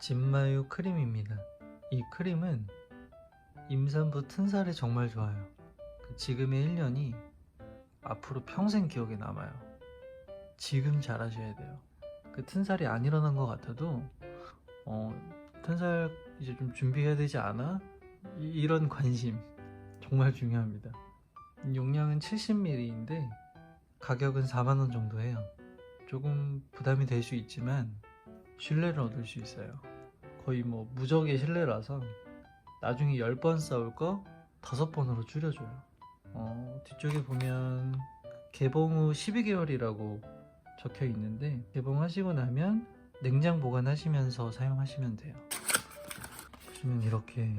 진마유 크림입니다. 이 크림은 임산부 튼살에 정말 좋아요. 그 지금의 1년이 앞으로 평생 기억에 남아요. 지금 잘하셔야 돼요. 그 튼살이 안 일어난 것 같아도 어, 튼살 이제 좀 준비해야 되지 않아? 이- 이런 관심 정말 중요합니다. 용량은 70ml인데 가격은 4만원 정도 해요. 조금 부담이 될 수 있지만 신뢰를 얻을 수 있어요. 거의 뭐 무적의 신뢰라서 나중에 10번 싸울 거 5번으로 줄여줘요. 어, 뒤쪽에 보면 개봉 후 12개월이라고 적혀 있는데 개봉하시고 나면 냉장 보관하시면서 사용하시면 돼요. 보시면 이렇게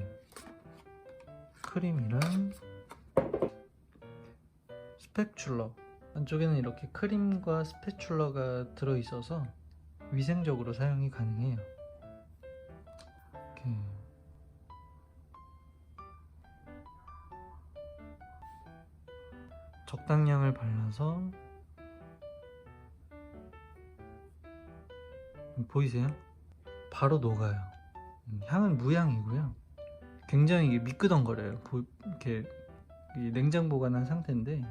크림이랑 스펙출러 안쪽에는 이렇게 크림과 스패출러가 들어있어서 위생적으로 사용이 가능해요. 이렇게 적당량을 발라서 보이세요? 바로 녹아요. 음, 향은 무향이고요. 굉장히 미끄덩거려요. 보- 이렇게 이 냉장 보관한 상태인데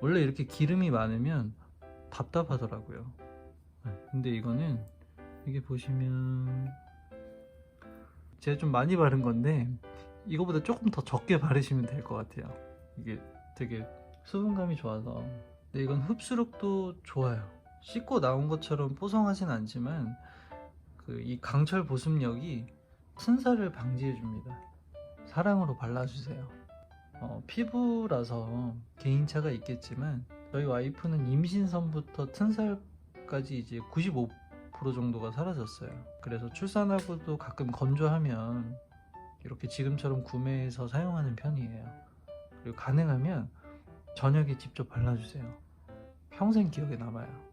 원래 이렇게 기름이 많으면 답답하더라고요. 네, 근데 이거는 이게 보시면 제가 좀 많이 바른 건데 이거보다 조금 더 적게 바르시면 될 것 같아요. 이게 되게 수분감이 좋아서 근데 이건 흡수력도 좋아요. 씻고 나온 것처럼 뽀송하진 않지만 그 이 강철 보습력이 튼살을 방지해 줍니다. 사랑으로 발라주세요. 어, 피부라서 개인차가 있겠지만 저희 와이프는 임신 전부터 튼살 까지 이제 95% 정도가 사라졌어요. 그래서 출산하고도 가끔 건조하면 이렇게 지금처럼 구매해서 사용하는 편이에요. 그리고 가능하면 저녁에 직접 발라주세요. 평생 기억에 남아요.